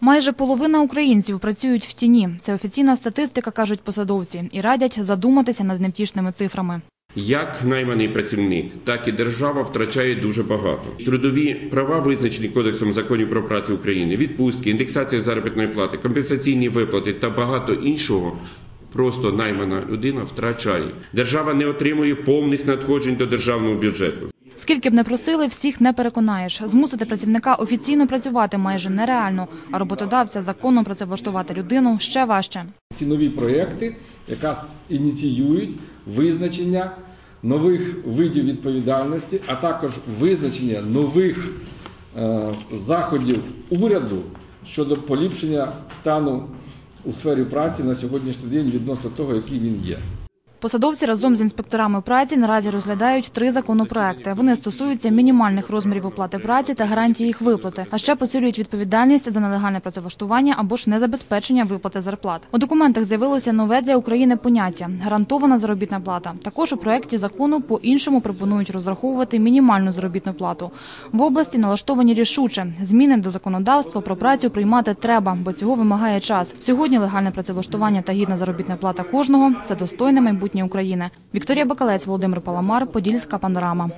Майже половина українців працюють в тіні. Це офіційна статистика, кажуть посадовці, і радять задуматися над невтішними цифрами. Як найманий працівник, так і держава втрачає дуже багато. Трудові права визначені Кодексом законів про працю України, відпустки, індексація заробітної плати, компенсаційні виплати та багато іншого. Просто наймана людина втрачає. Держава не отримує повних надходжень до державного бюджету. Скільки б не просили, всіх не переконаєш. Змусити працівника офіційно працювати майже нереально, а роботодавця законно працевлаштувати людину ще важче. Ці нові проекти якраз ініціюють визначення нових видів відповідальності, а також визначення нових е, заходів уряду щодо поліпшення стану у сфері праці на сьогоднішній день відносно того, який він є. Посадовці разом з інспекторами праці наразі розглядають три законопроекти. Вони стосуються мінімальних розмірів оплати праці та гарантії їх виплати, а ще посилюють відповідальність за нелегальне працевлаштування або ж незабезпечення виплати зарплат. У документах з'явилося нове для України поняття гарантована заробітна плата. Також у проєкті закону по-іншому пропонують розраховувати мінімальну заробітну плату. В області налаштовані рішуче. Зміни до законодавства про працю приймати треба, бо цього вимагає час. Сьогодні легальне працевлаштування та гідна заробітна плата кожного це достойне майбутнє України. Вікторія Бакалець, Володимир Паламар, Подільська панорама.